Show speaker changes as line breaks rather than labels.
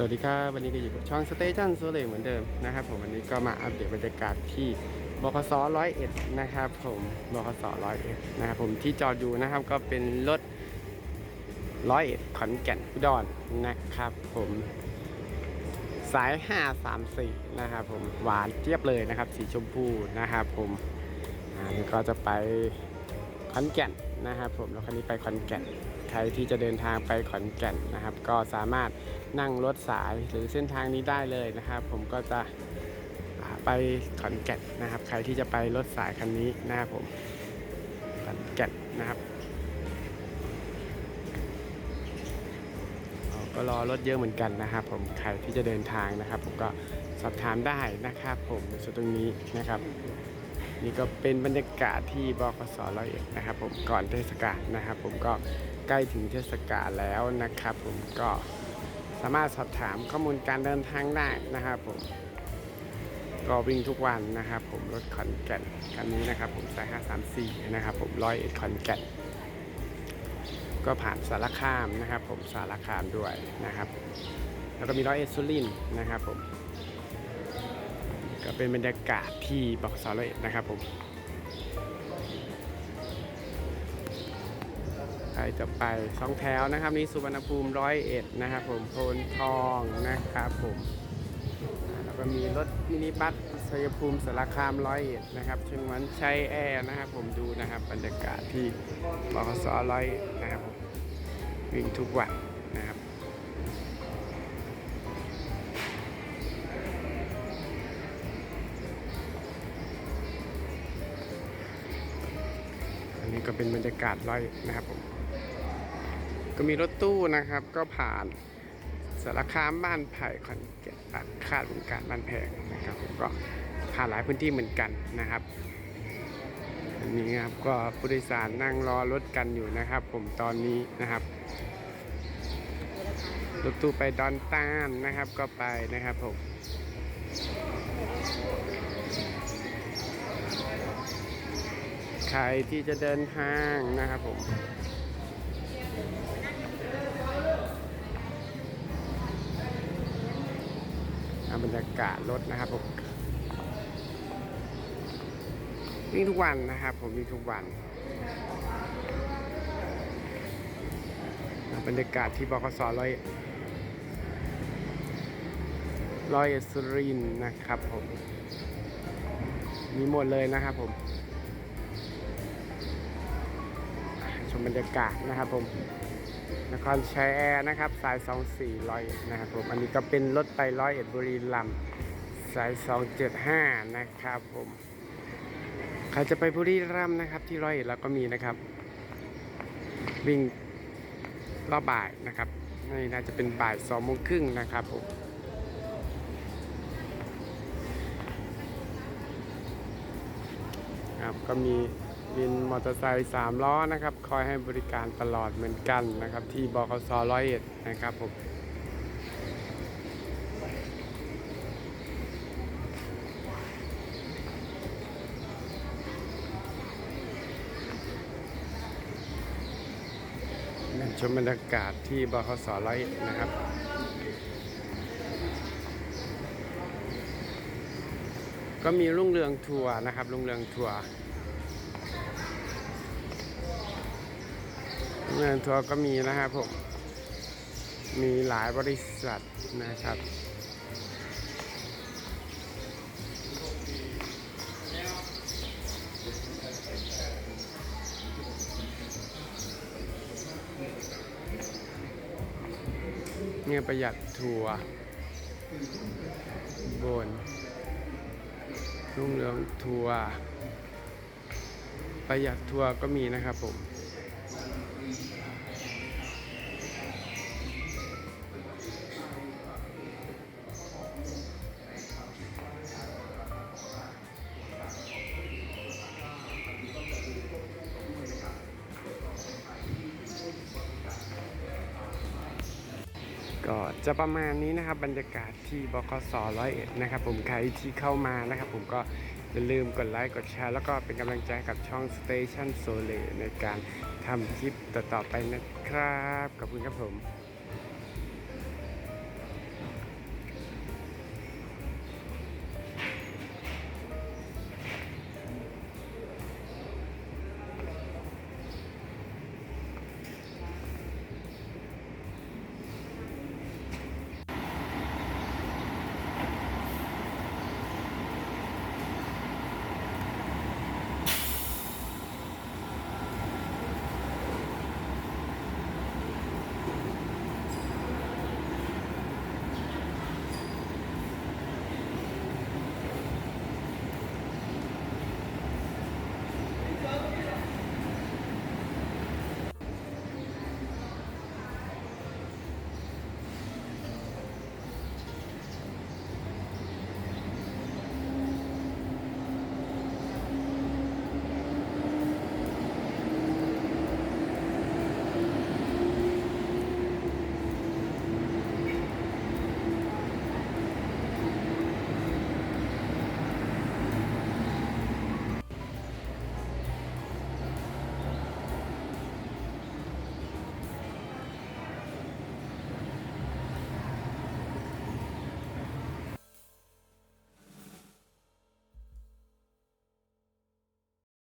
สวัสดีครับวันนี้ก็อยู่กับช่องสเตชันโซเลเหมือนเดิมนะครับผมวันนี้ก็มาอัปเดตบรรยากาศที่บคสร้อยเอ็ดนะครับผมบคสร้อยเอ็ดนะครับผมที่จอดอยู่นะครับก็เป็นรถร้อยเอ็ดขอนแก่นอุดรนะครับผมสาย 534 นะครับผมหวานเจี๊ยบเลยนะครับ สีชมพูนะครับผมอ่านี่ก็จะไปขอนแก่นนะครับผมแล้วคันนี้ไปขอนแก่น ใครที่จะเดินทางไปขอนแก่นนะครับ ก็สามารถนั่งรถสายหรือเส้นทางนี้ได้เลยนะครับ ผมก็จะไปขอนแก่นนะครับ ใครที่จะไปรถสายคันนี้นะครับผมขอนแก่นนะครับก็รอรถเยอะเหมือนกันนะครับ ผมใครที่จะเดินทางนะครับ ผมก็สอบถามได้นะครับ ผมในส่วนตรงนี้นะครับ นี่ก็เป็นบรรยากาศที่บกสร้อยเอ็ดนะครับ ผมก่อนเทศกาลนะครับ ผมก็ใกล้ถึงเทศกาลแล้วนะครับ ผมก็สามารถสอบถามข้อมูลการเดินทางได้นะครับผมก็วิ่งทุกวันนะครับ ผมรถขอนแก่นคันนี้นะครับ ผมสาย534นะครับ ผมร้อยเอ็ดขอนแก่นก็ผ่านสารคามนะครับ ผมสารคามด้วยนะครับ แล้วก็มีร้อยเอ็ดสุรินนะครับ ผม ก็เป็นบรรยากาศที่บกสร้อยเอ็ดนะครับผมใครจะไปสองแถวนะครับนี่สุวรรณภูมิร้อยเอ็ดนะครับผมโพนทองนะครับผมแล้วก็มีรถมินิบัสชัยภูมิสารคามร้อยเอ็ดนะครับเชียงวันชัยแอร์นะครับผมดูนะครับบรรยากาศที่บกสร้อยนะครับผมวิ่งทุกวัน เป็นบรรยากาศร้อยนะครับผมก็มีรถตู้นะครับ ก็ผ่านสารคามบ้านไผ่ขอนแก่นอะคาดบึงการบ้านแพงนะครับผมก็ผ่านหลายพื้นที่เหมือนกันนะครับอันนี้ครับก็ผู้โดยสารนั่งรอรถกันอยู่นะครับ ผมตอนนี้นะครับรถตู้ไปดอนต้านนะครับก็ไปนะครับผม ใครที่จะเดินทางนะครับผมบรรยากาศรถนะครับผมวิ่งทุกวันนะครับ ผมวิ่งทุกวันบรรยากาศที่บกสร้อยร้อยสุรินทร์นะครับผม มีหมดเลยนะครับผม มบรรยากาศนะครับผมนครชัยแอร์นะครับ สาย 24ร้อยนะครับผมอันนี้ก็เป็นรถไปร้อยเอ็ดบุรีรัมย์สาย 275 นะครับผมใครจะไปบุรีรัมย์นะครับ ที่ร้อยเอ็ดแล้วก็มีนะครับ วิ่งรอบบ่ายนะครับนี่น่าจะเป็นบ่ายสองโมงครึ่งนะครับผมครับก็มี วินมอเตอร์ไซค์3ล้อนะครับ คอยให้บริการตลอดเหมือนกันนะครับ ที่บขสร้อยเอ็ดนะครับผมชมบรรยากาศที่บขสร้อยเอ็ดนะครับก็มีรุ่งเรืองทัวร์นะครับรุ่งเรืองทัวร์ รุ่งเรืองทัวร์ก็มีนะครับผม มีหลายบริษัทนะครับเนี่ยประหยัดทัวร์บนรุ่งเรืองทัวร์ประหยัดทัวร์ก็มีนะครับผม จะประมาณนี้นะครับบรรยากาศที่บกสร้อยเอ็ดนะครับผมใครที่เข้ามานะครับผมก็อย่าลืมกดไลค์กดแชร์แล้วก็เป็นกำลังใจกับช่อง Station s o l e ในการทำคลิปต่อๆไปนะครับขอบคุณครับผม